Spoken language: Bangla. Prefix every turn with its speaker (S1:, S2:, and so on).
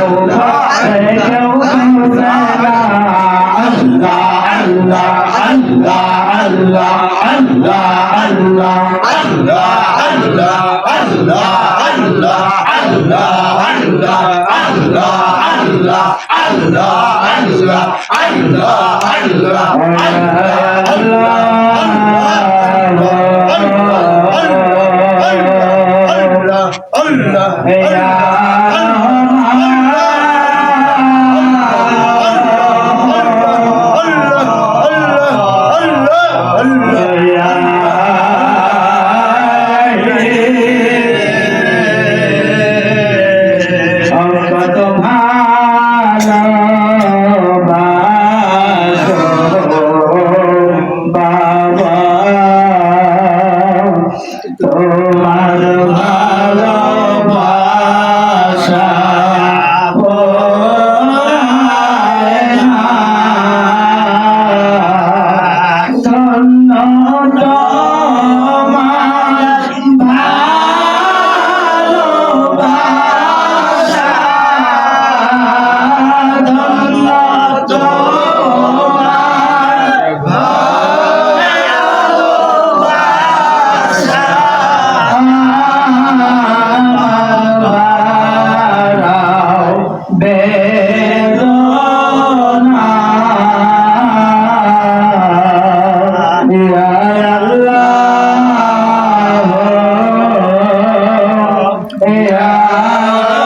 S1: Allah Bhagavad Gita. Allah.